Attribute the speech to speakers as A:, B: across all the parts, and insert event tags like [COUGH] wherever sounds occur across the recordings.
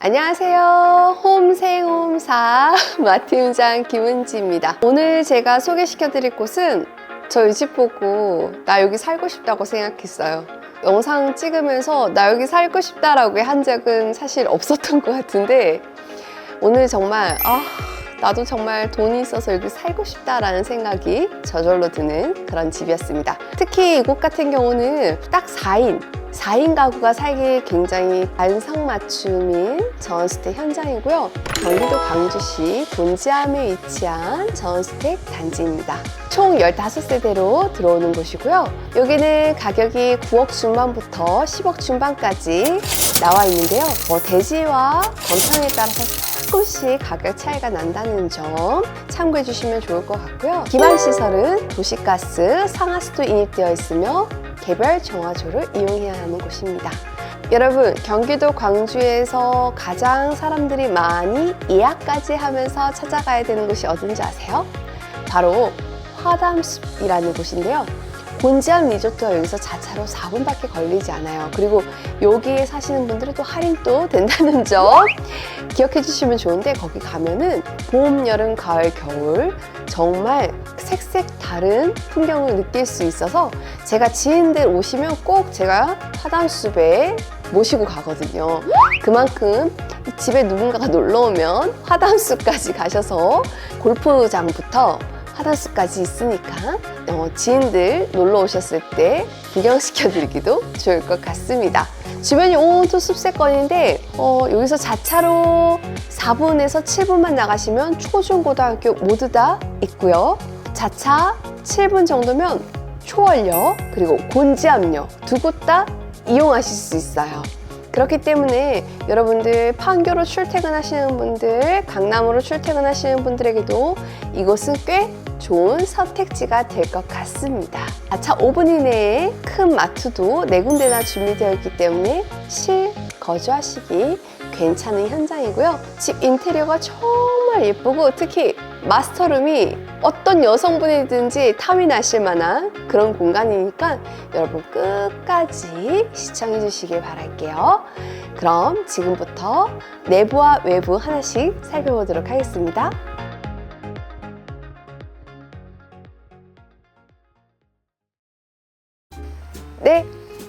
A: 안녕하세요. 홈생홈사 [LAUGHS] 마티운장 김은지입니다. 오늘 제가 소개시켜 드릴 곳은 저이집 보고 나 여기 살고 싶다고 생각했어요. 영상 찍으면서 나 여기 살고 싶다라고 한 적은 사실 없었던 것 같은데 오늘 정말 아 나도 정말 돈이 있어서 여기 살고 싶다라는 생각이 저절로 드는 그런 집이었습니다. 특히 이곳 같은 경우는 딱 4인 4인 가구가 살기 굉장히 안성맞춤인 전원주택 현장이고요. 경기도 광주시 본지암에 위치한 전원주택 단지입니다. 총 15세대로 들어오는 곳이고요. 여기는 가격이 9억 중반부터 10억 중반까지 나와 있는데요. 뭐 대지와 건평에 따라서 조금씩 가격 차이가 난다는 점 참고해 주시면 좋을 것 같고요. 기반 시설은 도시가스, 상하수도 인입되어 있으며 개별 정화조를 이용해야 하는 곳입니다. 여러분, 경기도 광주에서 가장 사람들이 많이 예약까지 하면서 찾아가야 되는 곳이 어딘지 아세요? 바로 화담숲이라는 곳인데요. 본지암 리조트가 여기서 자차로 4분밖에 걸리지 않아요. 그리고 여기에 사시는 분들은 또 할인도 [LAUGHS] 된다는 점 기억해 주시면 좋은데 거기 가면은 봄, 여름, 가을, 겨울 정말 색색 다른 풍경을 느낄 수 있어서 제가 지인들 오시면 꼭 제가 화담숲에 모시고 가거든요. 그만큼 집에 누군가가 놀러 오면 화담숲까지 가셔서 골프장부터 화단숲까지 있으니까 어, 지인들 놀러 오셨을 때 구경시켜 드리기도 좋을 것 같습니다. 주변이 온통 숲세권인데 어, 여기서 자차로 4분에서 7분만 나가시면 초중고등학교 모두 다 있고요. 자차 7분 정도면 초월역 그리고 곤지암역 두 곳 다 이용하실 수 있어요. 그렇기 때문에 여러분들 판교로 출퇴근하시는 분들, 강남으로 출퇴근하시는 분들에게도 이곳은 꽤 좋은 선택지가 될 것 같습니다. 아차 5분 이내에 큰 마트도 네 군데나 준비되어 있기 때문에 실 거주하시기 괜찮은 현장이고요. 집 인테리어가 정말 예쁘고 특히 마스터룸이 어떤 여성분이든지 탐이 나실 만한 그런 공간이니까 여러분 끝까지 시청해 주시길 바랄게요. 그럼 지금부터 내부와 외부 하나씩 살펴보도록 하겠습니다.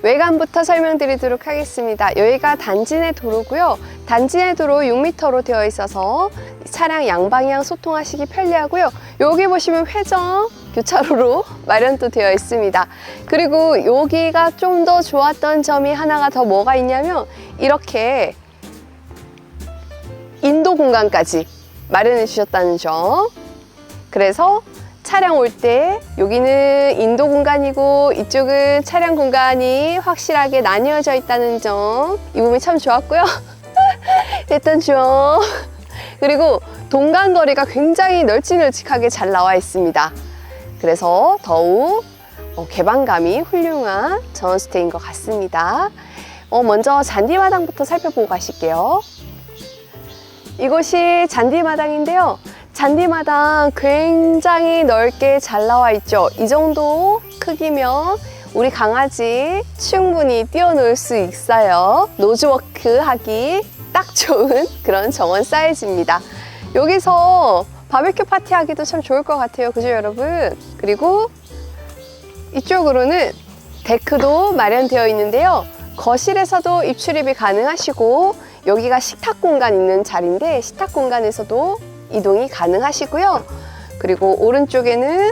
A: 외관부터 설명드리도록 하겠습니다. 여기가 단지 내 도로고요. 단지 내 도로 6m로 되어 있어서 차량 양방향 소통하시기 편리하고요. 여기 보시면 회전 교차로로 [LAUGHS] 마련도 되어 있습니다. 그리고 여기가 좀 더 좋았던 점이 하나가 더 뭐가 있냐면 이렇게 인도 공간까지 마련해 주셨다는 점. 그래서 차량 올 때 여기는 인도 공간이고 이쪽은 차량 공간이 확실하게 나뉘어져 있다는 점. 이 부분이 참 좋았고요. [LAUGHS] 했던 점. 그리고 동간 거리가 굉장히 널찍널찍하게 잘 나와 있습니다. 그래서 더욱 어, 개방감이 훌륭한 전원스테인 것 같습니다. 어, 먼저 잔디마당부터 살펴보고 가실게요. 이곳이 잔디마당인데요. 잔디마당 굉장히 넓게 잘 나와 있죠. 이 정도 크기면 우리 강아지 충분히 뛰어놀 수 있어요. 노즈워크 하기 딱 좋은 그런 정원 사이즈입니다. 여기서 바베큐 파티 하기도 참 좋을 것 같아요. 그죠, 여러분? 그리고 이쪽으로는 데크도 마련되어 있는데요. 거실에서도 입출입이 가능하시고 여기가 식탁 공간 있는 자리인데 식탁 공간에서도 이동이 가능하시고요. 그리고 오른쪽에는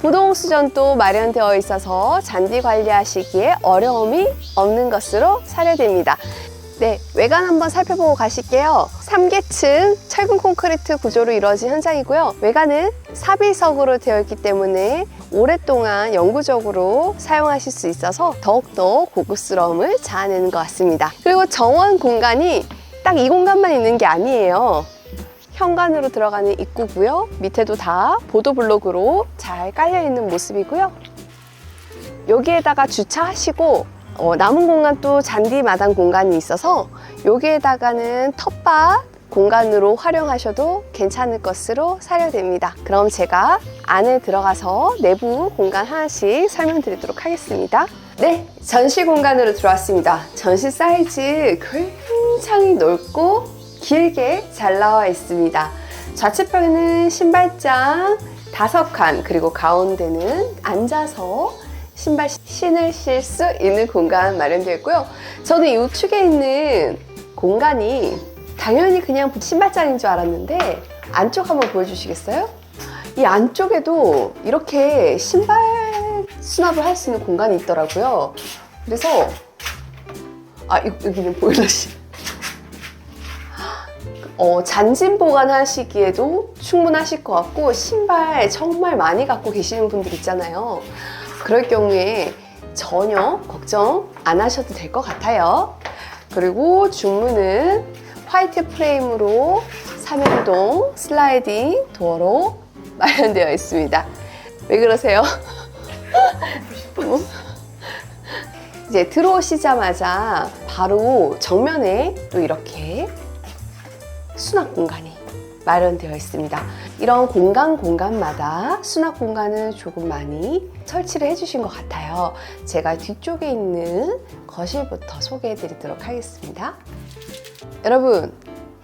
A: 부동 수전도 마련되어 있어서 잔디 관리하시기에 어려움이 없는 것으로 사례됩니다. 네, 외관 한번 살펴보고 가실게요. 3계층 철근 콘크리트 구조로 이루어진 현장이고요. 외관은 사비석으로 되어 있기 때문에 오랫동안 영구적으로 사용하실 수 있어서 더욱더 고급스러움을 자아내는 것 같습니다. 그리고 정원 공간이 딱 이 공간만 있는 게 아니에요. 현관으로 들어가는 입구고요. 밑에도 다 보도블록으로 잘 깔려 있는 모습이고요. 여기에다가 주차하시고 어, 남은 공간 또 잔디 마당 공간이 있어서 여기에다가는 텃밭 공간으로 활용하셔도 괜찮을 것으로 사료됩니다. 그럼 제가 안에 들어가서 내부 공간 하나씩 설명드리도록 하겠습니다. 네, 전시 공간으로 들어왔습니다. 전시 사이즈 창이 넓고 길게 잘 나와 있습니다. 좌측편에는 신발장 다섯 칸 그리고 가운데는 앉아서 신발 신을 실 수 있는 공간 마련되어 있고요. 저는 이 우측에 있는 공간이 당연히 그냥 신발장인 줄 알았는데 안쪽 한번 보여주시겠어요? 이 안쪽에도 이렇게 신발 수납을 할 수 있는 공간이 있더라고요. 그래서 아 여- 여기는 보일러실. 어, 잔짐 보관하시기에도 충분하실 것 같고 신발 정말 많이 갖고 계시는 분들 있잖아요. 그럴 경우에 전혀 걱정 안 하셔도 될 것 같아요. 그리고 중문은 화이트 프레임으로 3연동 슬라이딩 도어로 [LAUGHS] 마련되어 있습니다. 왜 그러세요? [LAUGHS] 이제 들어오시자마자 바로 정면에 또 이렇게 수납 공간이 마련되어 있습니다. 이런 공간 공간마다 수납 공간을 조금 많이 설치를 해주신 것 같아요. 제가 뒤쪽에 있는 거실부터 소개해 드리도록 하겠습니다. 여러분,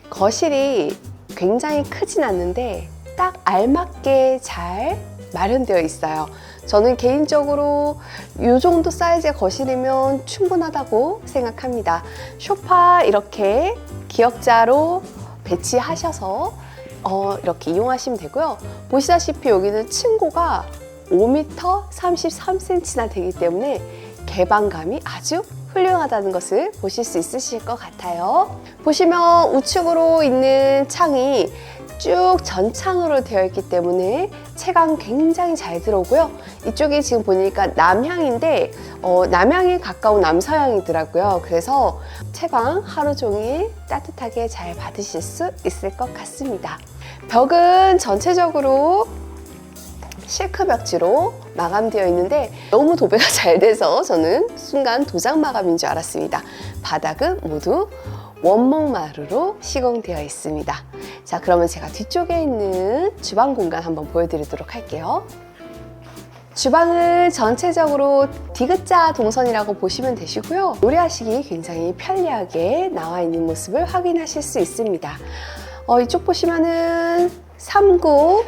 A: 거실이 굉장히 크진 않는데 딱 알맞게 잘 마련되어 있어요. 저는 개인적으로 이 정도 사이즈의 거실이면 충분하다고 생각합니다. 소파 이렇게 기역자로 배치하셔서 어, 이렇게 이용하시면 되고요. 보시다시피 여기는 층고가 5m 33cm나 되기 때문에 개방감이 아주 훌륭하다는 것을 보실 수 있으실 것 같아요. 보시면 우측으로 있는 창이 쭉 전창으로 되어 있기 때문에 채광 굉장히 잘 들어오고요. 이쪽이 지금 보니까 남향인데 어, 남향에 가까운 남서향이더라고요. 그래서 채광 하루 종일 따뜻하게 잘 받으실 수 있을 것 같습니다. 벽은 전체적으로 실크 벽지로 마감되어 있는데 너무 도배가 [LAUGHS] 잘 돼서 저는 순간 도장 마감인 줄 알았습니다. 바닥은 모두 원목마루로 시공되어 있습니다. 자, 그러면 제가 뒤쪽에 있는 주방 공간 한번 보여드리도록 할게요. 주방은 전체적으로 디귿자 동선이라고 보시면 되시고요. 요리하시기 굉장히 편리하게 나와 있는 모습을 확인하실 수 있습니다. 어, 이쪽 보시면은 3구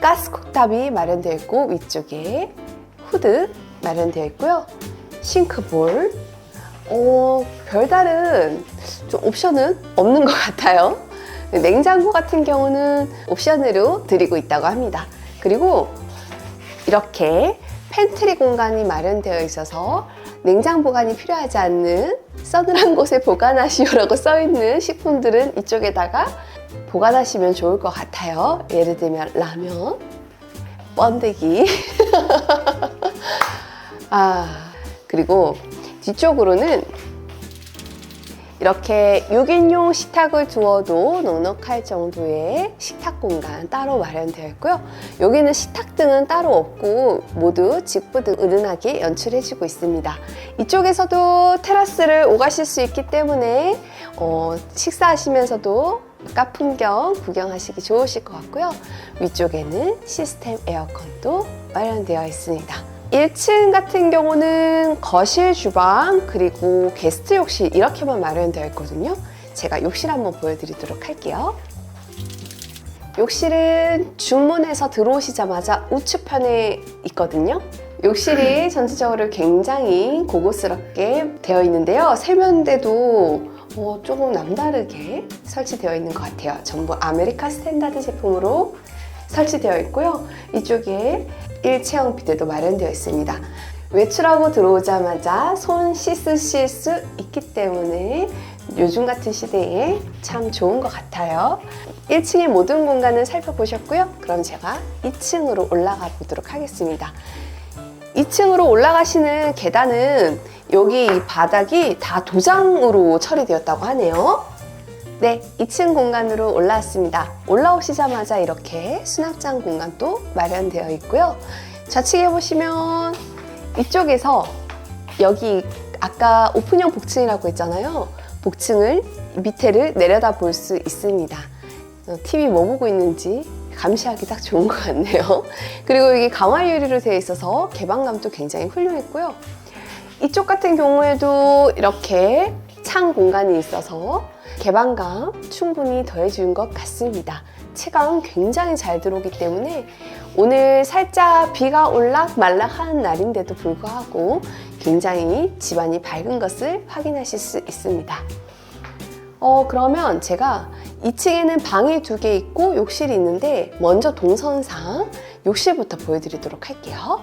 A: 가스 쿡탑이 마련되어 있고 위쪽에 후드 마련되어 있고요. 싱크볼, 어, 별다른 좀 옵션은 없는 것 같아요. 냉장고 같은 경우는 옵션으로 드리고 있다고 합니다. 그리고 이렇게 팬트리 공간이 마련되어 있어서 냉장 보관이 필요하지 않는 서늘한 곳에 보관하시오라고 [LAUGHS] 써 있는 식품들은 이쪽에다가 보관하시면 좋을 것 같아요. 예를 들면 라면, 번데기. [LAUGHS] 아, 그리고 뒤쪽으로는 이렇게 6인용 식탁을 두어도 넉넉할 정도의 식탁 공간 따로 마련되어 있고요. 여기는 식탁 등은 따로 없고 모두 직부 등 은은하게 연출해주고 있습니다. 이쪽에서도 테라스를 오가실 수 있기 때문에 어, 식사하시면서도 바깥 풍경 구경하시기 좋으실 것 같고요. 위쪽에는 시스템 에어컨도 마련되어 있습니다. 1층 같은 경우는 거실, 주방, 그리고 게스트 욕실 이렇게만 마련되어 있거든요. 제가 욕실 한번 보여드리도록 할게요. 욕실은 중문에서 들어오시자마자 우측편에 있거든요. 욕실이 [LAUGHS] 전체적으로 굉장히 고급스럽게 되어 있는데요. 세면대도 어, 조금 남다르게 설치되어 있는 것 같아요. 전부 아메리카 스탠다드 제품으로 설치되어 있고요. 이쪽에 일체형 비데도 마련되어 있습니다. 외출하고 들어오자마자 손 씻으실 수 있기 때문에 요즘 같은 시대에 참 좋은 것 같아요. 1층의 모든 공간을 살펴보셨고요. 그럼 제가 2층으로 올라가 보도록 하겠습니다. 2층으로 올라가시는 계단은 여기 이 바닥이 다 도장으로 처리되었다고 하네요. 네, 2층 공간으로 올라왔습니다. 올라오시자마자 이렇게 수납장 공간도 마련되어 있고요. 좌측에 보시면 이쪽에서 여기 아까 오픈형 복층이라고 했잖아요. 복층을 밑에를 내려다 볼 수 있습니다. 어, TV 뭐 보고 있는지 감시하기 딱 좋은 것 같네요. 그리고 이게 강화 유리로 되어 있어서 개방감도 굉장히 훌륭했고요. 이쪽 같은 경우에도 이렇게 창 공간이 있어서 개방감 충분히 더해준 것 같습니다. 채광 굉장히 잘 들어오기 때문에 오늘 살짝 비가 올락 말락 하는 날인데도 불구하고 굉장히 집안이 밝은 것을 확인하실 수 있습니다. 어, 그러면 제가 2층에는 방이 두 개 있고 욕실이 있는데 먼저 동선상 욕실부터 보여드리도록 할게요.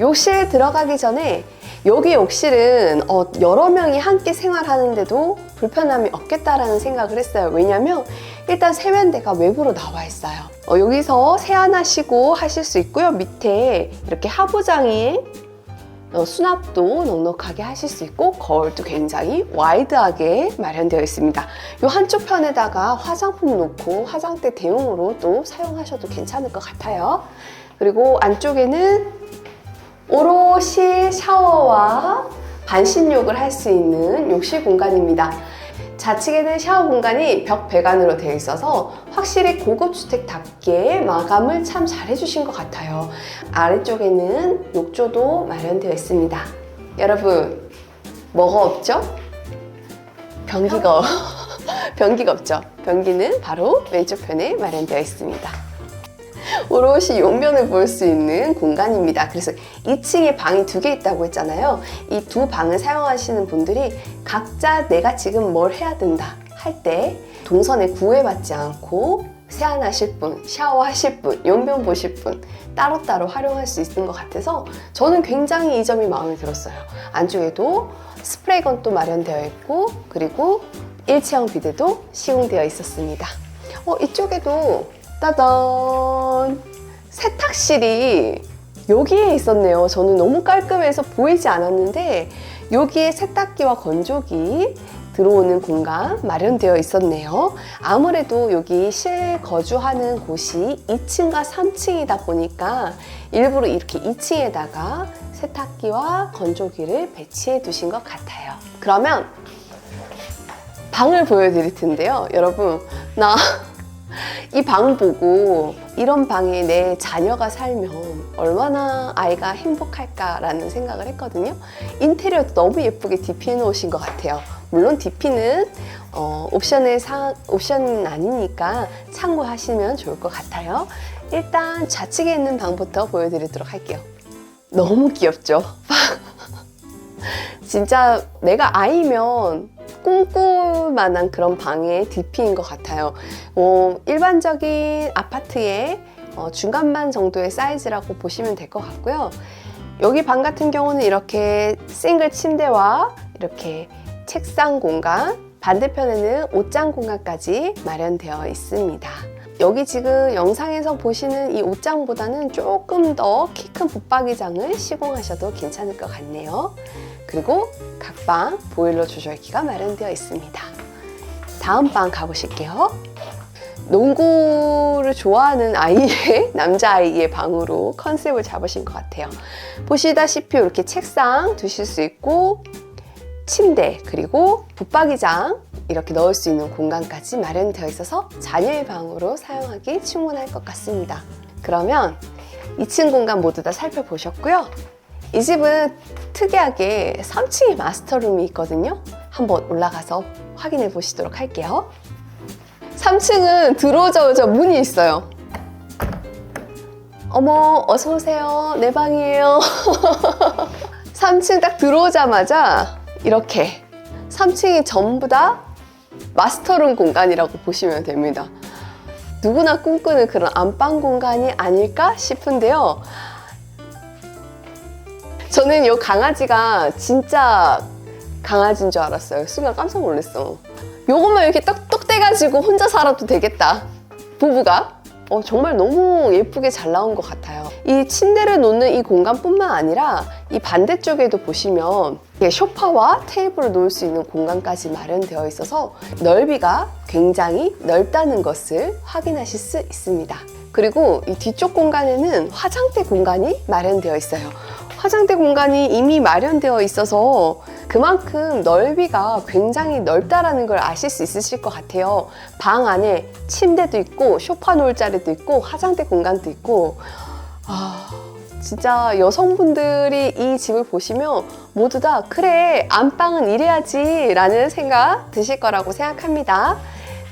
A: 욕실 들어가기 전에 여기 욕실은 어, 여러 명이 함께 생활하는데도 불편함이 없겠다라는 생각을 했어요. 왜냐면 일단 세면대가 외부로 나와 있어요. 어, 여기서 세안하시고 하실 수 있고요. 밑에 이렇게 하부장에 어, 수납도 넉넉하게 하실 수 있고 거울도 굉장히 와이드하게 마련되어 있습니다. 이 한쪽 편에다가 화장품 놓고 화장대 대용으로 또 사용하셔도 괜찮을 것 같아요. 그리고 안쪽에는 오롯이 샤워와 반신욕을 할 수 있는 욕실 공간입니다. 좌측에는 샤워 공간이 벽 배관으로 되어 있어서 확실히 고급 주택답게 마감을 참 잘 해주신 것 같아요. 아래쪽에는 욕조도 마련되어 있습니다. 여러분, 뭐가 없죠? 변기가, [LAUGHS] 변기가 없죠? 변기는 바로 왼쪽 편에 마련되어 있습니다. 오롯이 용면을 볼 수 있는 공간입니다. 그래서 2층에 방이 두 개 있다고 했잖아요. 이 두 방을 사용하시는 분들이 각자 내가 지금 뭘 해야 된다 할 때 동선에 구애받지 않고 세안하실 분, 샤워하실 분, 용변 보실 분 따로따로 활용할 수 있는 것 같아서 저는 굉장히 이 점이 마음에 들었어요. 안쪽에도 스프레이건도 마련되어 있고 그리고 일체형 비데도 시공되어 있었습니다. 어, 이쪽에도 따단 세탁실이 여기에 있었네요. 저는 너무 깔끔해서 보이지 않았는데 여기에 세탁기와 건조기 들어오는 공간 마련되어 있었네요. 아무래도 여기 실거주하는 곳이 2층과 3층이다 보니까 일부러 이렇게 2층에다가 세탁기와 건조기를 배치해 두신 것 같아요. 그러면 방을 보여드릴 텐데요. 여러분, 나 이 방 보고 이런 방에 내 자녀가 살면 얼마나 아이가 행복할까라는 생각을 했거든요. 인테리어도 너무 예쁘게 DP 해놓으신 것 같아요. 물론 DP는 어, 옵션의 사, 옵션은 아니니까 참고하시면 좋을 것 같아요. 일단 좌측에 있는 방부터 보여드리도록 할게요. 너무 귀엽죠? [LAUGHS] 진짜 내가 아이면 꿈꿀 만한 그런 방의 DP인 것 같아요. 어, 일반적인 아파트의 어, 중간반 정도의 사이즈라고 보시면 될 것 같고요. 여기 방 같은 경우는 이렇게 싱글 침대와 이렇게 책상 공간, 반대편에는 옷장 공간까지 마련되어 있습니다. 여기 지금 영상에서 보시는 이 옷장보다는 조금 더 키 큰 붙박이장을 시공하셔도 괜찮을 것 같네요. 그리고 각 방 보일러 조절기가 마련되어 있습니다. 다음 방 가보실게요. 농구를 좋아하는 아이의 [LAUGHS] 남자아이의 방으로 컨셉을 잡으신 것 같아요. 보시다시피 이렇게 책상 두실 수 있고 침대 그리고 붙박이장 이렇게 넣을 수 있는 공간까지 마련되어 있어서 자녀의 방으로 사용하기 충분할 것 같습니다. 그러면 2층 공간 모두 다 살펴보셨고요. 이 집은 특이하게 3층에 마스터룸이 있거든요. 한번 올라가서 확인해 보시도록 할게요. 3층은 들어오자마자 문이 있어요. 어머, 어서오세요. 내 방이에요. [LAUGHS] 3층 딱 들어오자마자 이렇게 3층이 전부 다 마스터룸 공간이라고 보시면 됩니다. 누구나 꿈꾸는 그런 안방 공간이 아닐까 싶은데요. 저는 이 강아지가 진짜 강아지인 줄 알았어요. 순간 깜짝 놀랐어. 요것만 이렇게 떡떡 떼가지고 혼자 살아도 되겠다. 부부가. 어, 정말 너무 예쁘게 잘 나온 것 같아요. 이 침대를 놓는 이 공간뿐만 아니라 이 반대쪽에도 보시면 소파와 테이블을 놓을 수 있는 공간까지 마련되어 있어서 넓이가 굉장히 넓다는 것을 확인하실 수 있습니다. 그리고 이 뒤쪽 공간에는 화장대 공간이 마련되어 있어요. 화장대 공간이 이미 마련되어 있어서 그만큼 넓이가 굉장히 넓다라는 걸 아실 수 있으실 것 같아요. 방 안에 침대도 있고 소파 놓을 자리도 있고 화장대 공간도 있고 아 진짜 여성분들이 이 집을 보시면 모두 다 그래 안방은 이래야지 라는 생각 드실 거라고 생각합니다.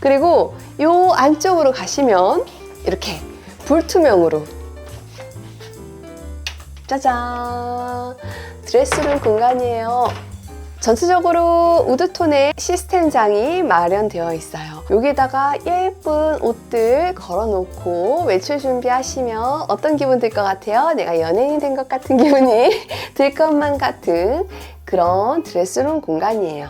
A: 그리고 요 안쪽으로 가시면 이렇게 불투명으로 짜잔 드레스룸 공간이에요. 전체적으로 우드톤의 시스템장이 마련되어 있어요. 여기다가 예쁜 옷들 걸어놓고 외출 준비하시면 어떤 기분 들 것 같아요? 내가 연예인 된것 같은 [LAUGHS] 기분이 들 것만 같은 그런 드레스룸 공간이에요.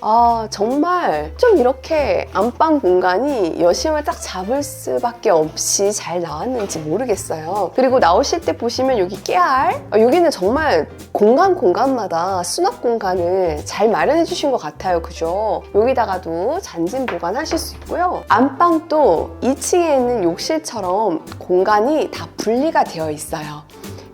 A: 아, 정말 좀 이렇게 안방 공간이 여심을 딱 잡을 수밖에 없이 잘 나왔는지 모르겠어요. 그리고 나오실 때 보시면 여기 깨알, 아, 여기는 정말 공간 공간마다 수납 공간을 잘 마련해 주신 것 같아요. 그죠? 여기다가도 잔짐 보관하실 수 있고요. 안방도 2층에 있는 욕실처럼 공간이 다 분리가 되어 있어요.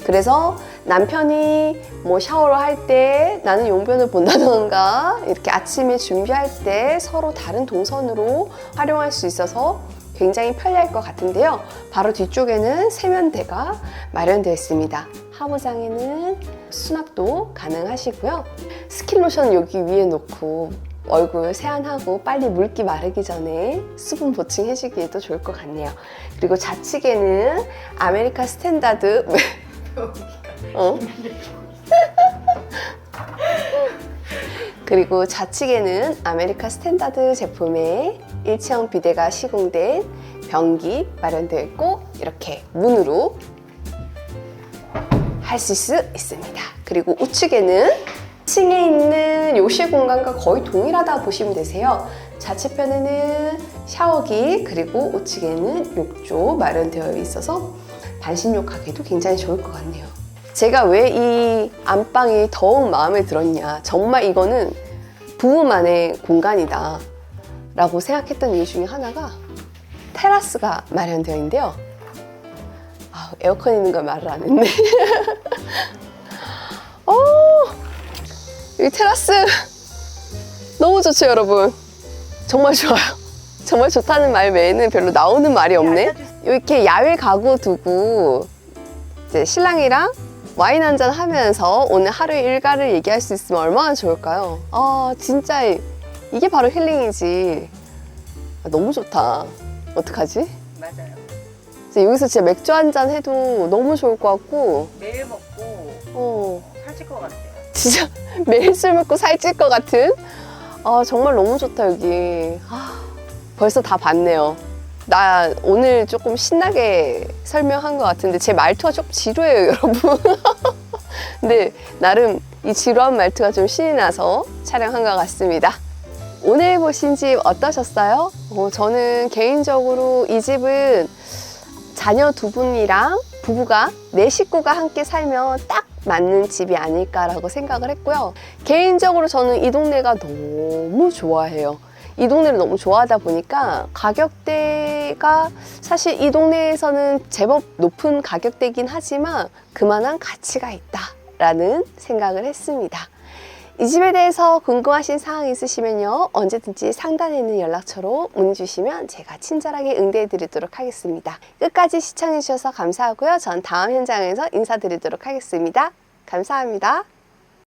A: 그래서 남편이 뭐 샤워를 할 때 나는 용변을 본다던가 이렇게 아침에 준비할 때 서로 다른 동선으로 활용할 수 있어서 굉장히 편리할 것 같은데요. 바로 뒤쪽에는 세면대가 마련되어 있습니다. 하부장에는 수납도 가능하시고요. 스킨로션 여기 위에 놓고 얼굴 세안하고 빨리 물기 마르기 전에 수분 보충해주기에도 좋을 것 같네요. 그리고 좌측에는 아메리카 스탠다드 [LAUGHS] 어? [LAUGHS] 그리고 좌측에는 아메리카 스탠다드 제품의 일체형 비데가 시공된 변기 마련되어 있고 이렇게 문으로 하실 수 있습니다. 그리고 우측에는 층에 있는 욕실 공간과 거의 동일하다 보시면 되세요. 좌측편에는 샤워기 그리고 우측에는 욕조 마련되어 있어서 반신욕 하기도 굉장히 좋을 것 같네요. 제가 왜 이 안방이 더욱 마음에 들었냐. 정말 이거는 부부만의 공간이다. 라고 생각했던 이유 중에 하나가 테라스가 마련되어 있는데요. 아, 에어컨 있는 걸 말을 안 했네. [LAUGHS] 어, 이 테라스 너무 좋죠, 여러분. 정말 좋아요. 정말 좋다는 말 외에는 별로 나오는 말이 없네. 이렇게 야외 가구 두고 이제 신랑이랑 와인 한잔 하면서 오늘 하루 일과를 얘기할 수 있으면 얼마나 좋을까요? 아, 진짜 이게 바로 힐링이지. 아, 너무 좋다. 어떡하지?
B: 맞아요.
A: 이제 여기서 진짜 맥주 한 잔 해도 너무 좋을 것 같고,
B: 매일 먹고
A: 어,
B: 어, 살찔 것 같아요.
A: 진짜 [LAUGHS] 매일 술 먹고 살찔 것 같은? 아, 정말 너무 좋다, 여기. 아, 벌써 다 봤네요. 나 오늘 조금 신나게 설명한 것 같은데 제 말투가 조금 지루해요, [LAUGHS] 여러분. 근데 나름 이 지루한 말투가 좀 신이 나서 촬영한 것 같습니다. 오늘 보신 집 어떠셨어요? 어, 저는 개인적으로 이 집은 자녀 두 분이랑 부부가 네 식구가 함께 살면 딱 맞는 집이 아닐까라고 생각을 했고요. 개인적으로 저는 이 동네가 너무 좋아해요. 이 동네를 너무 좋아하다 보니까 가격대가 사실 이 동네에서는 제법 높은 가격대긴 하지만 그만한 가치가 있다라는 생각을 했습니다. 이 집에 대해서 궁금하신 사항 있으시면요. 언제든지 상단에 있는 연락처로 문의 주시면 제가 친절하게 응대해 드리도록 하겠습니다. 끝까지 시청해 주셔서 감사하고요. 전 다음 현장에서 인사드리도록 하겠습니다. 감사합니다